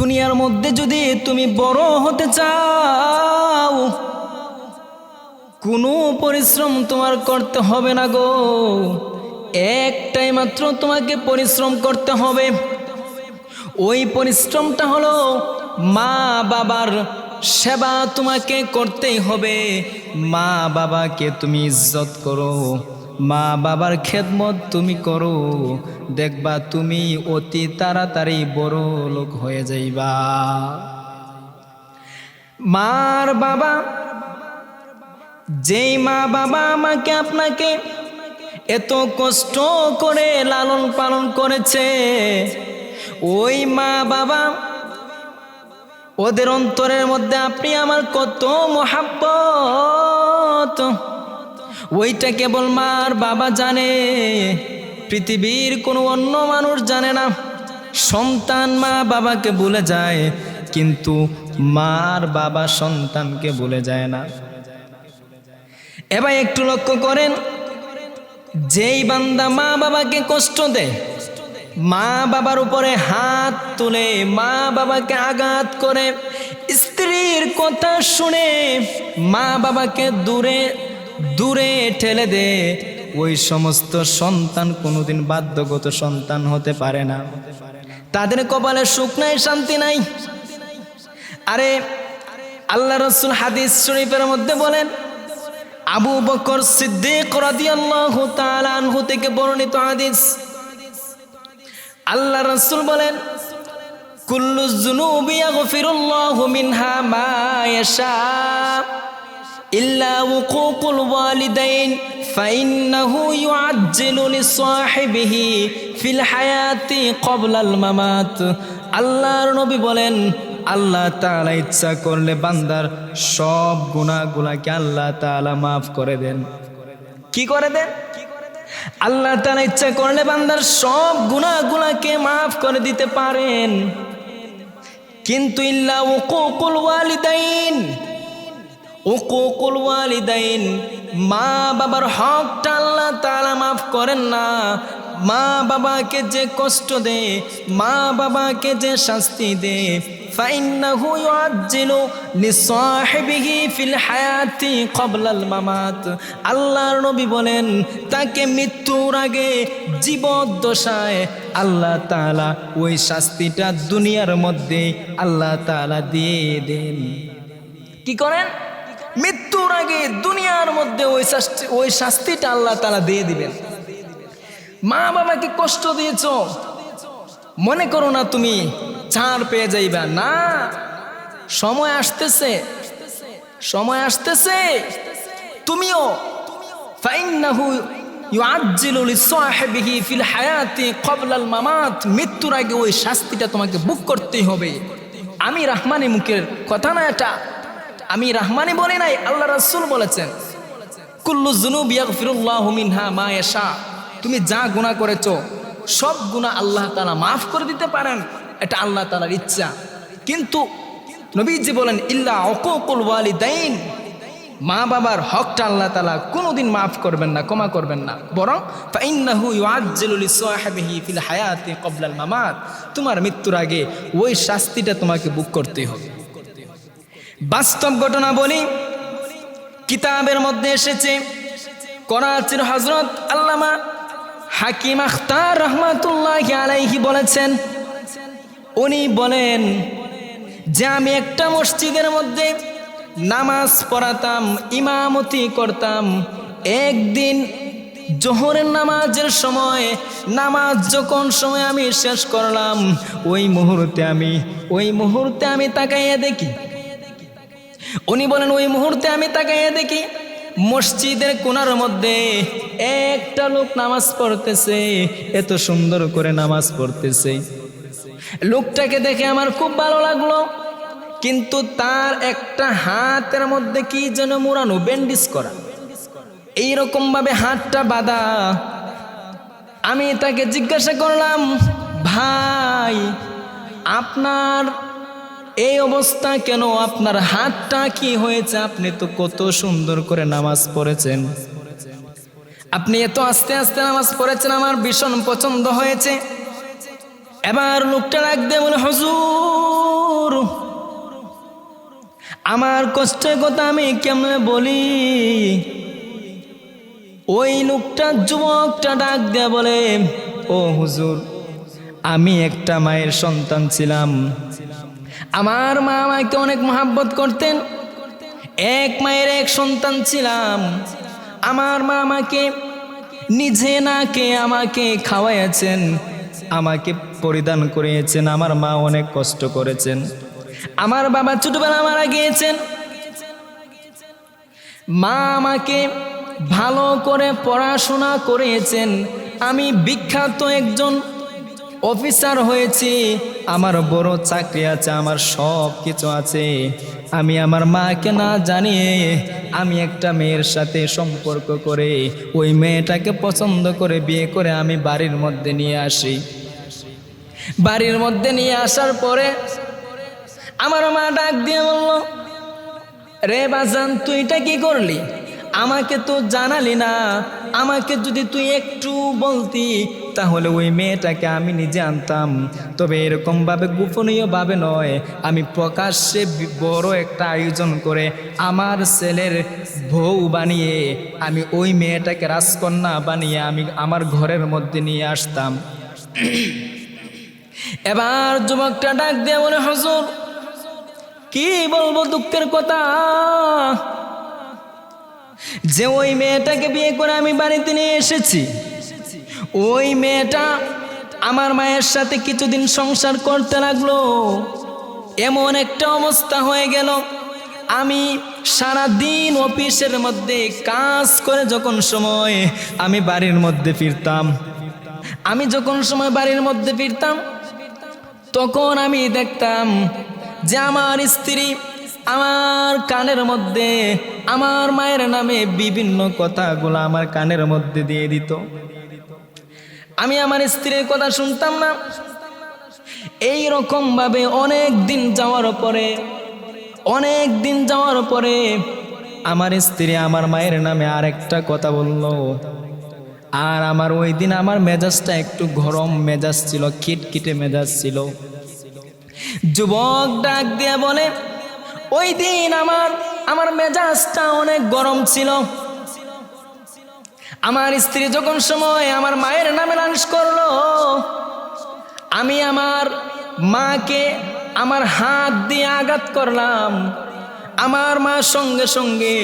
দুনিয়ার মধ্যে যদি তুমি বড় হতে চাও, কোনো পরিশ্রম তোমার করতে হবে না গো। একটাই মাত্র তোমাকে পরিশ্রম করতে হবে। ওই পরিশ্রমটা হলো মা বাবার সেবা তোমাকে করতেই হবে। মা বাবাকে তুমি ইজ্জত করো। মা বাবার খেদমত তুমি করো, দেখবা তুমি অতি তাড়াতাড়ি বড় লোক হয়ে যাইবা। মার বাবা, যেই মা বাবা আমাকে আপনাকে এত কষ্ট করে লালন পালন করেছে, ওই মা বাবা, ওদের অন্তরের মধ্যে আপনি আমার কত মহাব্বত। ওইটা কেবল মার বাবা জানে। পৃথিবীর কোনো অন্য মানুষ জানে না। সন্তান মা বাবাকে ভুলে যায়, কিন্তু মার বাবা সন্তানকে ভুলে যায় না। এবার একটু লক্ষ্য করেন, যেই বান্দা মা বাবাকে কষ্ট দেয়, মা বাবার উপরে হাত তুলে মা বাবাকে আঘাত করে, স্ত্রীর কথা শুনে মা বাবাকে দূরে দূরে ঠেলে দে। ওই সমস্ত সন্তান কোনোদিন বাধ্যগত সন্তান হতে পারে না। তাদের কপালে সুখ নাই, শান্তি নাই। আরে, আল্লাহ রসুল হাদিস শরীফের মধ্যে বলেন, আবু বকর সিদ্দিক থেকে বর্ণিত হাদিস। আল্লাহ রাসূল বলেন, কুল্লু যুনুবি ইয়াগফিরুল্লাহু মিনহা মা ইয়াশা। ইল্লা উকুকুল ওয়ালিদাইন فإنه يعجل لصاحبه في الحياة قبل الممات আল্লাহর নবী বলেন আল্লাহ তাআলা ইচ্ছা করলে বান্দার সব গুনাহগুলাকে আল্লাহ তাআলা মাফ করে দেন কি করে দেন আল্লাহ তাআলা ইচ্ছা করলে বান্দার সব গুনাহগুলাকে মাফ করে দিতে পারেন কিন্তু ইল্লা উকুকুল ওয়ালিদাইন উকুকুল ওয়ালিদাইন মা বাবার হকটা আল্লাহ তাআলা মাফ করেন না মা বাবাকে যে কষ্ট দে মা বাবাকে যে শাস্তি দে فإنه يعجل لصاحبه في الحياة قبل الممات আল্লাহর নবী বলেন তাকে মৃত্যুর আগে জীবদ্দশায় আল্লাহ তাআলা ওই শাস্তিটা দুনিয়ার মধ্যে আল্লাহ তাআলা দিয়ে দেন কি করেন মৃত্যুর আগে দুনিয়ার মধ্যে ওই শাস্তি ওই শাস্তিটা আল্লাহ তালা দিয়ে দিবেন। মা বাবাকে কষ্ট দিয়েছ? মনে করো না তুমি ছাড় পেয়ে যাইবা। না, সময় আসতেছে। সময় আসতেছে। তুমিও মৃত্যুর আগে ওই শাস্তিটা তোমাকে বুক করতেই হবে। আমি রাহমানি মুখের কথা না এটা? আমি রাহমানি বলি নাই, আল্লাহ রাসূল বলেছেন, কুল্লু যুনুব ইয়াগফিরুল্লাহু মিনহা মা ইয়াশা। তুমি যা গুনাহ করেছ, সব গুনাহ আল্লাহ তাআলা মাফ করে দিতে পারেন, এটা আল্লাহ তাআলার ইচ্ছা। কিন্তু নবীজি বলেন, ইল্লা উকুকুল ওয়ালিদাইন। মা বাবার হকটা আল্লাহ তাআলা কোনোদিন মাফ করবেন না, ক্ষমা করবেন না। বরং ফাইন্নাহু ফিল হায়াতি মামাত। তোমার মৃত্যুর আগে ওই শাস্তিটা তোমাকে বুক করতে হবে। বাস্তব ঘটনা বলি, কিতাবের মধ্যে এসেছে, করাচির হজরত আল্লামা হাকিম আখতার রহমাতুল্লাহ আলাইহি বলেছেন, উনি বলেন, যে আমি একটা মসজিদের মধ্যে নামাজ পড়াতাম, ইমামতি করতাম, একদিন জোহরের নামাজের সময়, নামাজ যখন সময় আমি শেষ করলাম, ওই মুহূর্তে আমি, ওই মুহূর্তে আমি তাকাইয়া দেখি উনি বলেন, ওই মুহূর্তে আমি তাকাইয়ে দেখি মসজিদের কোনার মধ্যে একটা লোক নামাজ পড়তেছে, এত সুন্দর করে নামাজ পড়তেছে। লোকটাকে দেখে আমার খুব ভালো লাগল, কিন্তু তার একটা হাতের মধ্যে কি যেন মোড়ানো ব্যান্ডিজ করা। এইরকম ভাবে হাতটা বাঁধা। আমি তাকে জিজ্ঞাসা করলাম, ভাই, আপনার এই অবস্থা কেন? আপনার হাতটা কি হয়েছে? আপনি তো কত সুন্দর করে নামাজ পড়েছেন। আপনি এত আস্তে আস্তে নামাজ পড়েছেন, আমার ভীষণ পছন্দ হয়েছে। এবার লোকটা রাখ দিয়ে বলে, হজুর, আমার কষ্টের কথা আমি কেমনে বলি? ওই লোকটা যুবকটা ডাক দেয়া বলে, ও হুজুর, আমি একটা মায়ের সন্তান ছিলাম। আমার মা আমাকে অনেক মহাব্বত করতেন। এক মায়ের এক সন্তান ছিলাম। আমার মা আমাকে নিজে না কে আমাকে খাওয়াইয়াছেন, আমাকে পরিধান করিয়েছেন, আমার মা অনেক কষ্ট করেছেন। আমার বাবা ছোটবেলা মারা গিয়েছেন। মা আমাকে ভালো করে পড়াশোনা করিয়েছেন। আমি বিখ্যাত একজন অফিসার হয়েছি, আমার বড় চাকরি আছে, আমার সব কিছু আছে। আমি আমার মাকে না জানিয়ে আমি একটা মেয়ের সাথে সম্পর্ক করে ওই মেয়েটাকে পছন্দ করে বিয়ে করে আমি বাড়ির মধ্যে নিয়ে আসি। বাড়ির মধ্যে নিয়ে আসার পরে আমার মা ডাক দিয়ে বলল, রে বাজান, তুই এটা কি করলি? আমাকে তো জানালি না। আমাকে যদি তুই একটু বলতি তাহলে ওই মেয়েটাকে আমি নিজে আনতাম। তবে এরকমভাবে গোপনীয়ভাবে নয়, আমি প্রকাশ্যে বড় একটা আয়োজন করে আমার ছেলের বউ বানিয়ে আমি ওই মেয়েটাকে রাজকন্যা বানিয়ে আমি আমার ঘরের মধ্যে নিয়ে আসতাম। এবার যুবকটা ডাক দিয়ে বলে, হজুর, কি বলব দুঃখের কথা? যে ওই মেয়েটাকে বিয়ে করে আমি বাড়িতে নিয়ে এসেছি। ওই মেয়েটা আমার মায়ের সাথে কিছুদিন সংসার করতে লাগল। এমন একটা অবস্থা হয়ে গেল। আমি সারা দিন অফিসের মধ্যে কাজ করে যখন সময় আমি বাড়ির মধ্যে ফিরতাম। আমি যখন সময় বাড়ির মধ্যে ফিরতাম, তখন আমি দেখতাম যে আমার স্ত্রী আমার কানের মধ্যে, আমার মায়ের নামে বিভিন্ন কথাগুলো আমার কানের মধ্যে দিয়ে দিত। আমি আমার স্ত্রীর কথা শুনতাম না। এই রকম ভাবে অনেক দিন যাওয়ার পরে, অনেক দিন যাওয়ার পরে আমার স্ত্রী আমার মায়ের নামে আরেকটা কথা বলল। আর আমার ওই দিন আমার মেজাজটা একটু গরম মেজাজ ছিল, খিটখিটে মেজাজ ছিল। যুবক ডাক দিয়ে বলে, ওই দিন আমার আমার মেজাজটা অনেক গরম ছিল। আমার স্ত্রী যখন সময় আমার মায়ের নামে লাঞ্চ করল, আমি আমার মাকে আমার হাত দিয়ে আঘাত করলাম। আমার মা সঙ্গে সঙ্গে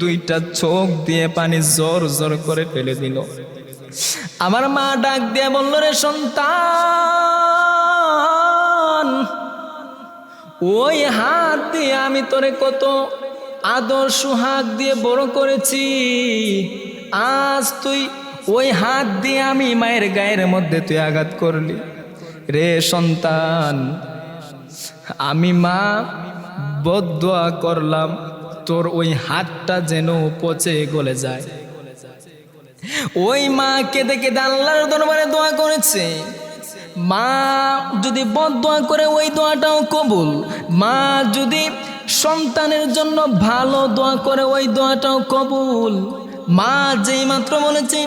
দুইটা চোখ দিয়ে পানি জোর জোর করে ফেলে দিল। আমার মা ডাক দিয়ে বলল, রে সন্তান, ওই হাত দিয়ে আমি তোরে কত আদর সুহাগ দিয়ে বড় করেছি। আজ তুই ওই হাত দিয়ে আমি মায়ের গায়ের মধ্যে তুই আঘাত করলি। রে সন্তান, আমি মা, বদোয়া করলাম, তোর ওই হাতটা যেন পচে গলে যায়। ওই মা কেঁদে কেঁদে আল্লাহর দরবারে দোয়া করেছে। মা যদি বদ দোয়া করে ওই দোয়াটাও কবুল। মা যদি সন্তানের জন্য ভালো দোয়া করে ওই দোয়াটাও কবুল। মা যেই মাত্র বলেছে,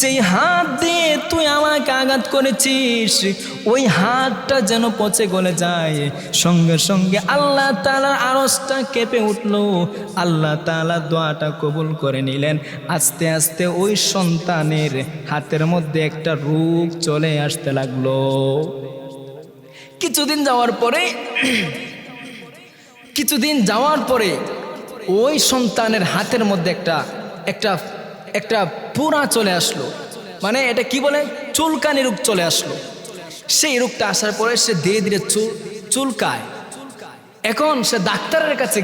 যেই হাত দিয়ে তুই আমাকে আঘাত করেছিস, ওই হাতটা যেন পচে গলে যায়। সঙ্গে সঙ্গে আল্লাহ তালার আড়সটা কেঁপে উঠল। আল্লাহ তালা দোয়াটা কবুল করে নিলেন। আস্তে আস্তে ওই সন্তানের হাতের মধ্যে একটা রূপ চলে আসতে লাগল। কিছুদিন যাওয়ার পরে, কিছুদিন যাওয়ার পরে ওই সন্তানের হাতের মধ্যে একটা একটা একটা পুরা চলে আসলো। মানে এটা কি বলে? চুলকানি রোগ চলে আসলো। সেই রোগটা আসার পরে সে ধীরে ধীরে চুল চুলকায়। এখন সে ডাক্তারের কাছে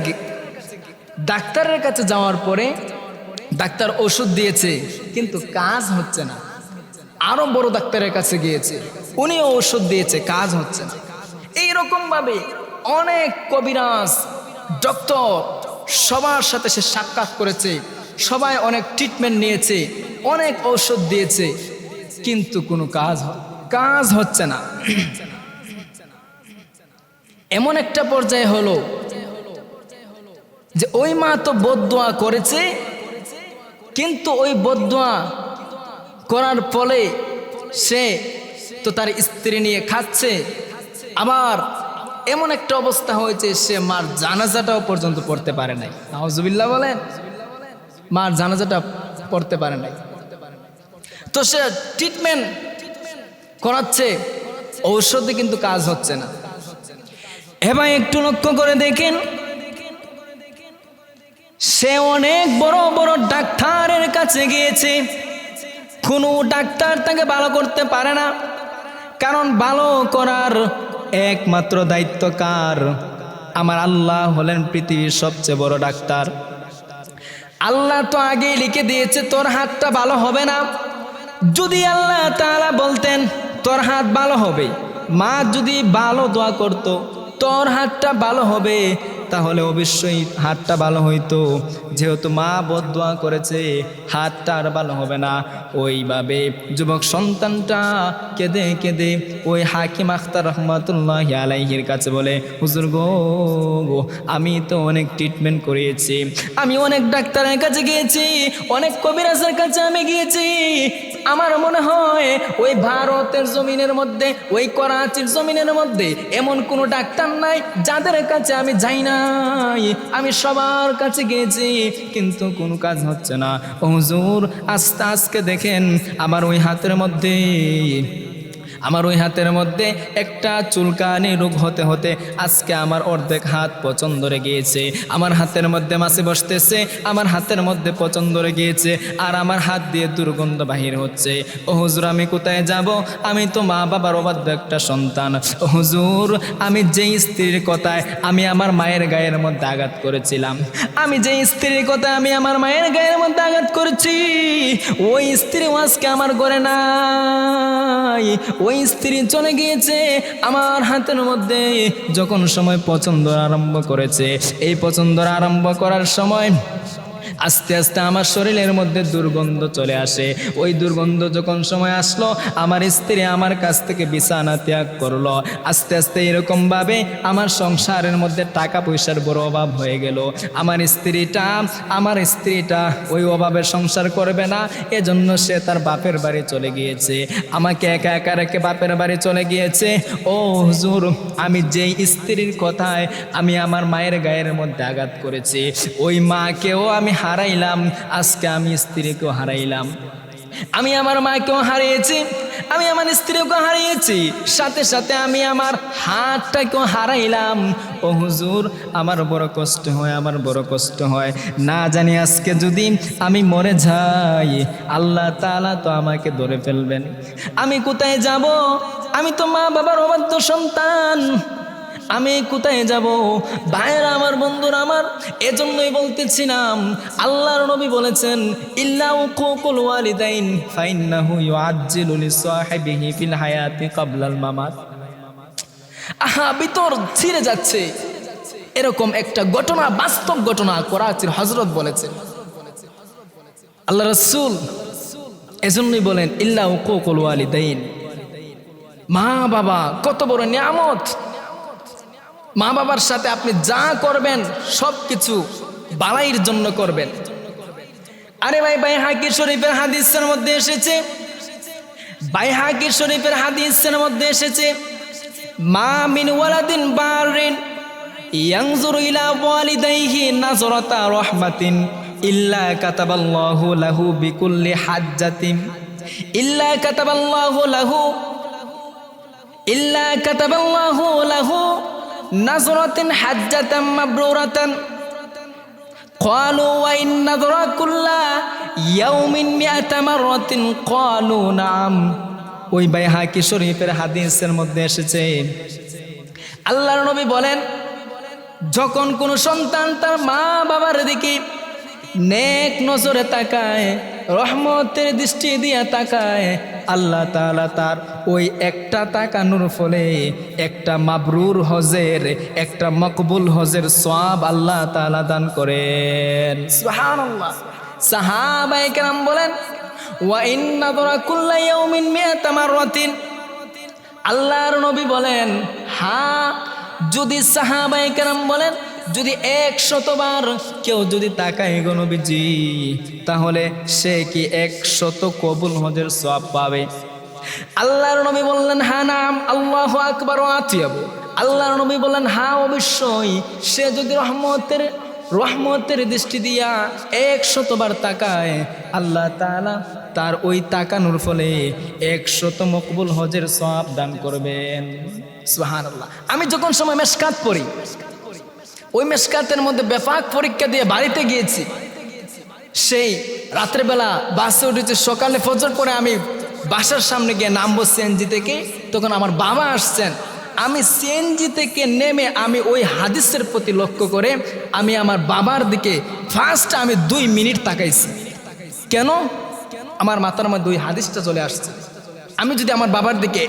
ডাক্তারের কাছে যাওয়ার পরে ডাক্তার ওষুধ দিয়েছে, কিন্তু কাজ হচ্ছে না। আরও বড় ডাক্তারের কাছে গিয়েছে, উনিও ওষুধ দিয়েছে, কাজ হচ্ছে না। এইরকম ভাবে অনেক কবিরাজ, ডক্টর সবার সাথে সে সাক্ষাৎ করেছে। সবাই অনেক ট্রিটমেন্ট নিয়েছে, অনেক ঔষধ দিয়েছে, কিন্তু কোনো কাজ কাজ হচ্ছে না। এমন একটা পর্যায়ে হলো যে ওই মা তো বদোয়া করেছে, কিন্তু ওই বদোয়া করার ফলে সে তো তার স্ত্রী নিয়ে খাচ্ছে। আবার এমন একটা অবস্থা হয়েছে, সে মার জানাজাটাও পর্যন্ত পড়তে পারে নাই। নাওজুবিল্লাহ বলেন। মার জানাজাটা পড়তে পারে নাই। তো সে ট্রিটমেন্ট করাচ্ছে, ঔষধে কিন্তু কাজ হচ্ছে না। এবার একটু লক্ষ্য করে দেখেন, সে অনেক বড় বড় ডাক্তারের কাছে গিয়েছে। কোনো ডাক্তার তাকে ভালো করতে পারে না, কারণ ভালো করার একমাত্র দায়িত্ব কার? আমার আল্লাহ হলেন পৃথিবীর সবচেয়ে বড় ডাক্তার। আল্লাহ তো আগেই লিখে দিয়েছে, তোর হাতটা ভালো হবে না। যদি আল্লাহ তালা বলতেন, তোর হাত ভালো হবে, মা যদি ভালো দোয়া করত, তোর হাতটা ভালো হবে, তাহলে অবশ্যই হাতটা ভালো হইতো। যেহেতু মা বদোয়া করেছে, হাতটা আর ভালো হবে না। ওইভাবে যুবক সন্তানটা কেঁদে কেঁদে ওই হাকিম আখতার রহমতুল্লাহ আলাইহির কাছে বলে, হুজুর গো গো, আমি তো অনেক ট্রিটমেন্ট করিয়েছি। আমি অনেক ডাক্তারের কাছে গিয়েছি, অনেক কবিরাজের কাছে আমি গিয়েছি। আমার মনে হয় ওই ভারতের জমিনের মধ্যে, ওই করাচির জমিনের মধ্যে এমন কোনো ডাক্তার নাই, যাদের কাছে আমি যাই নাই। আমি সবার কাছে গিয়েছি। কিন্তু কোনো কাজ হচ্ছে না। ও জোর আস্তে আস্তে দেখেন আমার ওই হাতের মধ্যে আমার ওই হাতের মধ্যে একটা চুলকানি রোগ হতে হতে আজকে আমার অর্ধেক হাত পছন্দ গিয়েছে। আমার হাতের মধ্যে মাছে বসতেছে, আমার হাতের মধ্যে পছন্দ ধরে গিয়েছে আর আমার হাত দিয়ে দুর্গন্ধ বাহির হচ্ছে। ও হুজুর, আমি কোথায় যাব? আমি তো মা বাবার অবাধ্য একটা সন্তান। ও হুজুর, আমি যেই স্ত্রীর কথায় আমি আমার মায়ের গায়ের মধ্যে আঘাত করেছিলাম, আমি যেই স্ত্রীর কথায় আমি আমার মায়ের গায়ের মধ্যে আঘাত করেছি, ওই স্ত্রী আজকে আমার ঘরে নাই, ওই স্ত্রী চলে গিয়েছে আমার হাতের মধ্যে। যখন সময় পছন্দ আরম্ভ করেছে, এই পছন্দ আরম্ভ করার সময় আস্তে আস্তে আমার শরীরের মধ্যে দুর্গন্ধ চলে আসে। ওই দুর্গন্ধ যখন সময় আসলো, আমার স্ত্রী আমার কাছ থেকে বিছানা ত্যাগ করল। আস্তে আস্তে এরকমভাবে আমার সংসারের মধ্যে টাকা পয়সার বড় অভাব হয়ে গেল। আমার স্ত্রীটা আমার স্ত্রীটা ওই অভাবে সংসার করবে না, এজন্য সে তার বাপের বাড়ি চলে গিয়েছে। আমাকে একা একা রেখে বাপের বাড়ি চলে গিয়েছে। ও হুজুর, আমি যেই স্ত্রীর কথায় আমি আমার মায়ের গায়ের মধ্যে আঘাত করেছি, ওই মাকেও আমি হারাইলাম, আজকে আমি স্ত্রীকেও হারাইলাম। আমি আমার মাকেও হারিয়েছি, আমি আমার স্ত্রীকেও হারিয়েছি, সাথে সাথে আমি আমার হাতটাকেও হারাইলাম। ও হুজুর, আমার বড় কষ্ট হয়, আমার বড় কষ্ট হয়। না জানি আজকে যদি আমি মরে যাই, আল্লাহ তাআলা তো আমাকে ধরে ফেলবেন। আমি কোথায় যাব? আমি তো মা বাবার অবাধ্য সন্তান। আমি কোথায় যাব? ভাইয়েরা, আমার বন্ধুরা, আমার, এজন্যই বলতেছিলাম, আল্লাহর নবী বলেছেন, ইল্লা উকুকুল ওয়ালিদাইন, ফাইন্নাহু ইউআজ্জিলু লিসাহিবিহি ফিল হায়াতি ক্বাবলাল মামাত। আহা, ভিতর ছিঁড়ে যাচ্ছে। এরকম একটা ঘটনা, বাস্তব ঘটনা করাচির হজরত বলেছেন। আল্লাহ রসুল এজন্যই বলেন, ইল্লা উকুকুল ওয়ালিদাইন। মা বাবা কত বড় নিয়ামত। মা বাবার সাথে আপনি যা করবেন, সব কিছু বালাইয়ের জন্য করবেন। আরে ভাই ভাই হাকি শরীফের হাদিসের মধ্যে এসেছে। ভাই হাকি শরীফের হাদিসের মধ্যে এসেছে, মা মিন ওয়ালাদিন বারিন ইয়ানজুরু ইলা ওয়ালিদাইহি নাজরাতা রাহমাতিন ইল্লা কাতাবাল্লাহু লাহু বিকুল্লি হাজ্জাতিন ইল্লা কাতাবাল্লাহু লাহু, ইল্লা কাতাবাল্লাহু লাহু نظرة حجة مبرورة قالوا وإن نظر كل يوم مئة مرة قالوا نعم ওই বাইহাকি শরীফের হাদিসের মধ্যে এসেছে আল্লাহর নবী বলেন যখন কোনো সন্তান তার মা বাবার দিকে নেক নজরে তাকায় রহমতের দৃষ্টি দিয়ে তাকায় আল্লাহ তাআলা তার ওই একটা তাকানোর ফলে একটা মাবরুর হজের একটা মকবুল হজের সব আল্লাহ তাআলা দান করেন। কেরাম বলেন আল্লাহর নবী বলেন হা যদি সাহাবায়ে কেরাম বলেন যদি এক শতবার কেউ যদি তাকায় গো নবীজি, তাহলে সে কি এক শত কবুল হজের সব পাবে? আল্লাহর নবী বললেন হ্যাঁ নাম, আল্লাহ আকবর আতিয়াবু। আল্লাহ নবী বলেন হ্যাঁ অবশ্যই। সে যদি রহমতের রহমতের দৃষ্টি দিয়া এক শতবার তাকায়, আল্লাহ তাআলা তার ওই তাকানোর ফলে একশত মকবুল হজের সব দান করবেন। সুহান আল্লাহ আমি যখন সময় মেশকাত পড়ি ওই মেশকাতের মধ্যে বেফাক পরীক্ষা দিয়ে বাড়িতে গিয়েছি। সেই রাত্রেবেলা বাসে উঠেছে, সকালে ফজর পরে আমি বাসার সামনে গিয়ে নামবো সিএনজি থেকে। তখন আমার বাবা আসছেন। আমি সিএনজি থেকে নেমে আমি ওই হাদিসের প্রতি লক্ষ্য করে আমি আমার বাবার দিকে ফার্স্ট আমি দুই মিনিট তাকাইছি। কেন? আমার মাথার মধ্যে ওই হাদিসটা চলে আসছে। আমি যদি আমার বাবার দিকে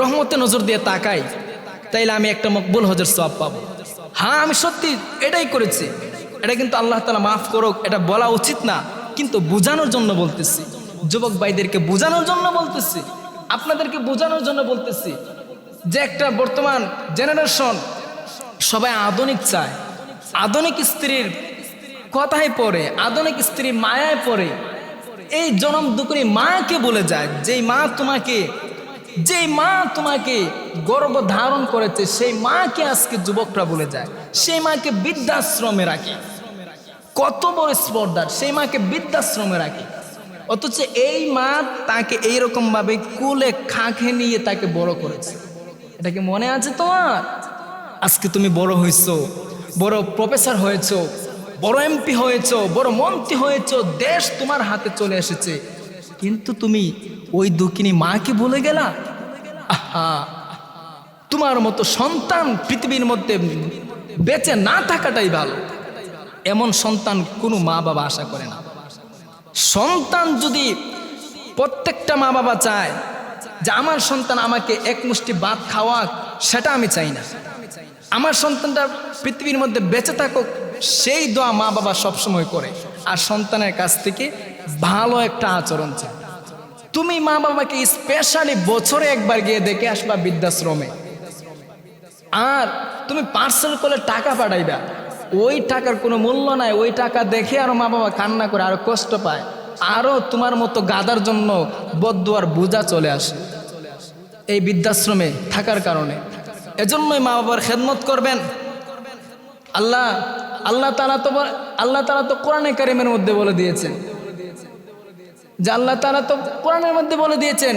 রহমতে নজর দিয়ে তাকাই, তাইলে আমি একটা মকবুল হজের সব পাবো। হ্যাঁ আমি সত্যি এটাই করেছি। এটা কিন্তু আল্লাহ তালা মাফ করুক, এটা বলা উচিত না, কিন্তু বোঝানোর জন্য বলতেছি। যুবক ভাইদেরকে বোঝানোর জন্য বলতেছি, আপনাদেরকে বোঝানোর জন্য বলতেছি যে একটা বর্তমান জেনারেশন সবাই আধুনিক চায়। আধুনিক স্ত্রীর কথায় পড়ে, আধুনিক স্ত্রী মায়ায় পড়ে। এই জনম দুকুরি মাকে বলে যায়, যেই মা তোমাকে যেই মা তোমাকে গর্ব ধারণ করেছে, সেই মাকে আজকে যুবকরা বলে যায়। সেই মাকে বৃদ্ধাশ্রমে রাখে। কত বড় স্পর্ধার সেই মাকে বৃদ্ধাশ্রমে রাখে। অথচ এই মা তাকে এইরকম ভাবে কুলে খাঁখে নিয়ে তাকে বড় করেছে। এটা কি মনে আছে তোমার? আজকে তুমি বড় হয়েছো, বড় প্রফেসর হয়েছ, বড় এমপি হয়েছো, বড় মন্ত্রী হয়েছো, দেশ তোমার হাতে চলে এসেছে। কিন্তু তুমি ওই দুঃখিনী মাকে বলে গেলা? তোমার মতো সন্তান পৃথিবীর মধ্যে বেঁচে না থাকাটাই ভালো। এমন সন্তান কোনো মা বাবা আশা করে না। সন্তান যদি প্রত্যেকটা মা বাবা চায় যে আমার সন্তান আমাকে এক মুষ্টি ভাত খাওয়াক, সেটা আমি চাই না। আমার সন্তানটা পৃথিবীর মধ্যে বেঁচে থাকুক, সেই দোয়া মা বাবা সবসময় করে। আর সন্তানের কাছ থেকে ভালো একটা আচরণ চায় তুমি মা বাবাকে স্পেশালি বছরে একবার গিয়ে দেখে আসবা বৃদ্ধাশ্রমে। আর তুমি পার্সেল করে টাকা পাঠাইবা। ওই টাকার কোনো মূল্য নাই, ওই টাকা দেখে আরও মা বাবা কান্না করে, আরও কষ্ট পায়। আরও তোমার মতো গাদার জন্য বদুয়ার বোঝা চলে আসে। এই বৃদ্ধাশ্রমে থাকার কারণে। এজন্যই মা বাবার খেদমত করবেন। আল্লাহ আল্লাহ তালা তো আল্লাহ তালা তো কোরআনে কারিমের মধ্যে বলে দিয়েছেন। যে আল্লাহ তালা তো কোরআনের মধ্যে বলে দিয়েছেন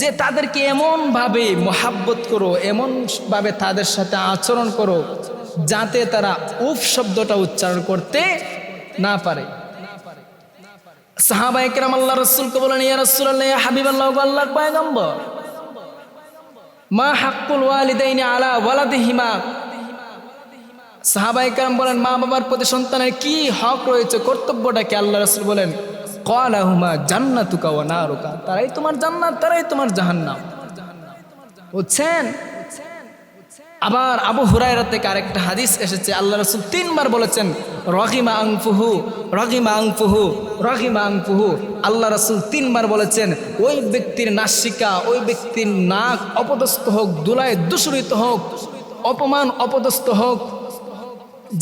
যে তাদেরকে এমনভাবে মোহাব্বত করো, এমনভাবে তাদের সাথে আচরণ করো যাতে তারা উফ শব্দটা উচ্চারণ করতে না পারে। সাহাবা একরাম আল্লাহ রসুলকে বলেন, ইয়া রসুল আল্লাহ হাবিব আল্লাহ আল্লাহর পয়গম্বর, মা হাক্কুল ওয়ালিদাইনি আলা ওয়ালাদিহিমা? সাহাবা একরাম বলেন, মা বাবার প্রতি সন্তানের কি হক রয়েছে, কর্তব্যটা কি? আল্লাহ রসুল বলেন কলাহুমা জান্নাতুকা ওয়া নারুকা তারাই তোমার জান্নাত, তারাই তোমার জাহান্নাম। বুঝছেন? আবার আবু হুরায়রা থেকে আরেকটা হাদিস এসেছে। আল্লাহ রসুল তিনবার বলেছেন রহিমা আংফুহু রহিমা আংফুহু রহিমা আংফুহু আল্লাহ রসুল তিনবার বলেছেন, ওই ব্যক্তির নাসিকা, ওই ব্যক্তির নাক অপদস্থ হোক, দুলায় দূষরিত হোক, অপমান অপদস্থ হোক,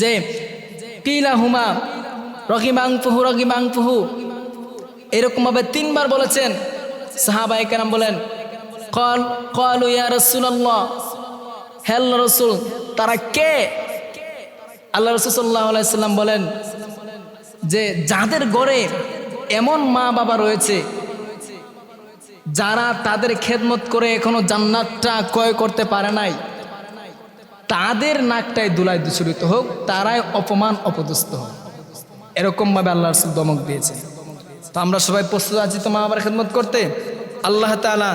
যে কিলা হুমা রহিমাংফুহু রহিমাংফুহু এরকমভাবে তিনবার বলেছেন। সাহাবা একরাম বলেন, কল কল ইয়া রসুল্লাহ হেল রসুল, তারা কে? আল্লাহ রসুল আলাইসাল্লাম বলেন যে, যাদের গড়ে এমন মা বাবা রয়েছে, যারা তাদের খেদমত করে এখনও জান্নাতটা ক্রয় করতে পারে নাই, তাদের নাকটাই দুলায় দূষরিত হোক, তারাই অপমান, অপদস্থ হোক। এরকমভাবে আল্লাহ রসুল দমক দিয়েছে তো আমরা সবাই প্রস্তুত আছি তো মা বাবার খেদমত করতে? আল্লাহ তালা